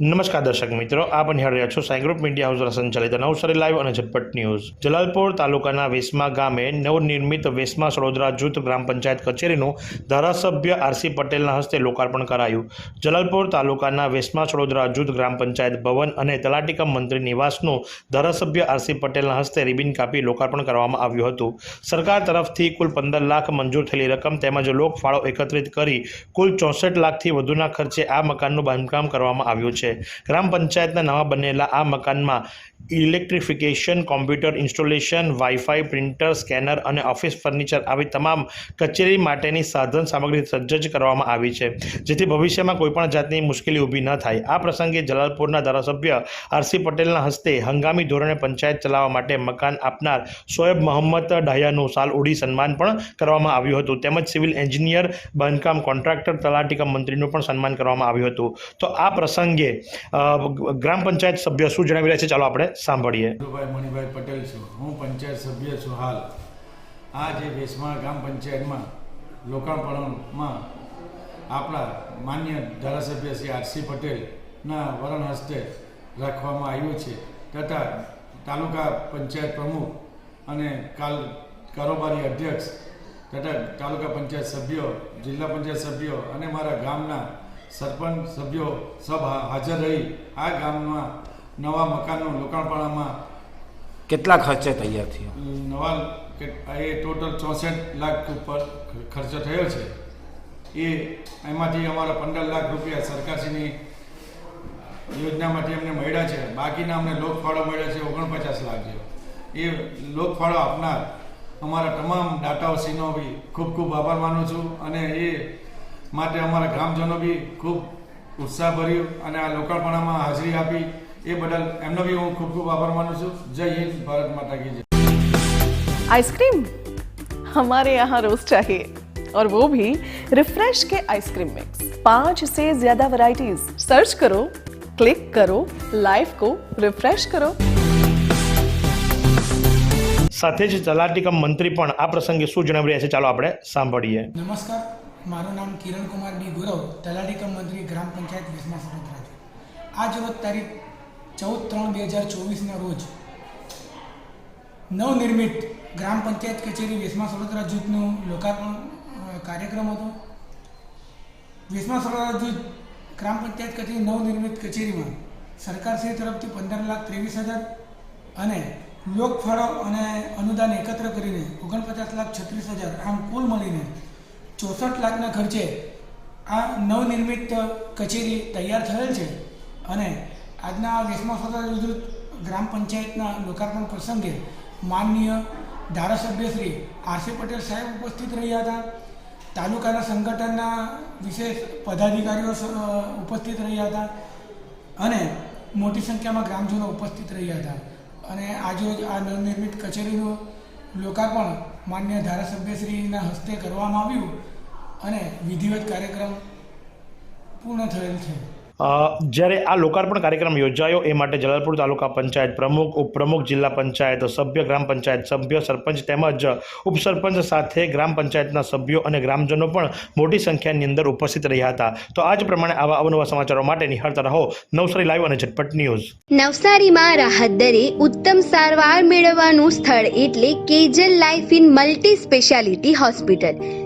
નમસ્કાર દર્શક મિત્રો, આપ નિહાળી છો સાઈ ગ્રુપ મીડિયા હાઉસ દ્વારા સંચાલિત નવસારી લાઈવ અને ઝટપટ ન્યૂઝ. જલાલપોર તાલુકાના વેસમા ગામે નવનિર્મિત વેસમા સડોદરા જૂથ ગ્રામ પંચાયત કચેરીનું ધારાસભ્ય આરસી પટેલના હસ્તે લોકાર્પણ કરાયું. જલાલપોર તાલુકાના વેસમા સડોદરા જૂથ ગ્રામ પંચાયત ભવન અને તલાટીકમ મંત્રી નિવાસનું ધારાસભ્ય આરસી પટેલના હસ્તે રિબિન કાપી લોકાર્પણ કરવામાં આવ્યું હતું. સરકાર તરફથી કુલ પંદર લાખ મંજૂર થયેલી રકમ તેમજ લોકફાળો એકત્રિત કરી કુલ ચોસઠ લાખથી વધુના ખર્ચે આ મકાનનું બાંધકામ કરવામાં આવ્યું છે. ગ્રામ પંચાયતના નવા બનેલા આ મકાનમાં electrification, computer installation, wifi, printer, scanner અને ઓફિસ ફર્નિચર આવી તમામ કચેરી માટેની સાધન સામગ્રી સજ્જ કરવામાં આવી છે. જેથી ભવિષ્યમાં કોઈપણ જાતની મુશ્કેલી ઊભી ન થાય. આ પ્રસંગે જલાલપુરના ધારાસભ્ય આરસી પટેલના હસ્તે હંગામી ધોરણે પંચાયત ચલાવવા માટે મકાન આપનાર શોએબ મોહમ્મદ ડાયાનું સાલ ઉડી સન્માન પણ કરવામાં આવ્યું હતું. તેમજ સિવિલ એન્જિનિયર, બાંધકામ કોન્ટ્રાક્ટર તલાટીકમ મંત્રીનું પણ સન્માન કરવામાં આવ્યું હતું. તો આ પ્રસંગે ગ્રામ પંચાયત સભ્ય શું જણાવી રહ્યા છે? ચાલો આપણે સાંભળીએ. ભાઈ મણિભાઈ પટેલ છું. હું પંચાયત સભ્ય છું હાલ. આ જે વેસમા ગ્રામ પંચાયતમાં, લોકાર્પણમાં આપણા માન્ય ધારાસભ્ય શ્રી આરસી પટેલના વરણ હસ્તે રાખવામાં આવ્યું છે તથા તાલુકા પંચાયત પ્રમુખ અને કાલ કારોબારી અધ્યક્ષ તથા તાલુકા પંચાયત સભ્યો, જિલ્લા પંચાયત સભ્યો અને મારા ગામના સરપંચ સભ્યો સબ હાજર રહી આ ગામમાં નવા મકાનનું લોકાણપાળામાં કેટલા ખર્ચે તૈયાર થયો? નવા કે એ ટોટલ ચોસઠ લાખ ઉપર ખર્ચો થયો છે. એ એમાંથી અમારા પંદર લાખ રૂપિયા સરકારશ્રીની યોજનામાંથી અમને મળ્યા છે. બાકીના અમને લોકફાળો મળ્યો છે ઓગણપચાસ લાખ જેવો. એ લોકફાળો આપનાર અમારા તમામ દાતાઓશ્રીનો બી ખૂબ ખૂબ આભાર માનું છું અને એ માટે અમારા ગ્રામજનો બી ખૂબ ઉત્સાહભર્યું અને આ લોકાર્પણમાં હાજરી આપી એ બદલ એમનો બી હું ખૂબ ખૂબ આભાર માનું છું જય હિન્દ ભારત માતા કી જય आइसक्रीम हमारे यहाँ रोज चाहिए और वो भी रिफ्रेश के आइसक्रीम मिक्स पांच से ज्यादा वैरायटीज सर्च करो क्लिक करो लाइफ को रिफ्रेश करो સાથે જ તલાટીકમ મંત્રી પણ આ પ્રસંગે શું જણાવી રહ્યા છે ચાલો આપણે સાંભળીએ નમસ્કાર મારું નામ કિરણ કુમાર બી ગુરવ, તલાટીકમ મંત્રી, ગ્રામ પંચાયત વિસ્મા સડોદરા છે. આજ રોજ તારીખ ચૌદ ત્રણ બે હજાર ચોવીસના રોજ નવનિર્મિત ગ્રામ પંચાયત કચેરી વેસમા સરોદરા જૂથનું લોકાર્પણ કાર્યક્રમ હતો. વેસમા સરોદરા જૂથ ગ્રામ પંચાયત કચેરી નવનિર્મિત કચેરીમાં સરકારશ્રી તરફથી પંદર લાખ ત્રેવીસ હજાર અને લોકફાળો અને અનુદાન એકત્ર કરીને ઓગણપચાસ લાખ છત્રીસ હજાર આમ કુલ મળીને ચોસઠ લાખના ખર્ચે આ નવનિર્મિત કચેરી તૈયાર થયેલ છે અને આજના દેશમાં સ્વતંત્ર વિરુદ્ધ ગ્રામ પંચાયતના લોકાર્પણ પ્રસંગે માનનીય ધારાસભ્ય શ્રી આરસી પટેલ સાહેબ ઉપસ્થિત રહ્યા હતા. તાલુકાના સંગઠનના વિશેષ પદાધિકારીઓ ઉપસ્થિત રહ્યા હતા અને મોટી સંખ્યામાં ગ્રામજનો ઉપસ્થિત રહ્યા હતા. અને આજરોજ આ નવનિર્મિત કચેરીનું લોકાર્પણ માન્ય ધારાસભ્યશ્રીના હસ્તે કરવામાં આવ્યું. અને વિધિવત કાર્યક્રમ પૂર્ણ થયેલ છે. જ્યારે આ લોકાર્પણ કાર્યક્રમ યોજાયો એ માટે જલાલપુર તાલુકા પંચાયત પ્રમુખ ઉપપ્રમુખ જિલ્લા પંચાયત સભ્ય ગ્રામ પંચાયત સભ્ય સરપંચ તેમજ ઉપસરપંચ સાથે ગ્રામ પંચાયતના સભ્યો અને ગ્રામજનો પણ મોટી સંખ્યાની અંદર ઉપસ્થિત રહ્યા હતા. તો આ જ પ્રમાણે આવા અવનવા સમાચારો માટે નિહાળતા રહો. નવસારી લાઈવ અને ઝટપટ ન્યૂઝ. નવસારીમાં રાહત દરે ઉત્તમ સારવાર મેળવવાનું સ્થળ એટલે Kejal life in multi speciality hospital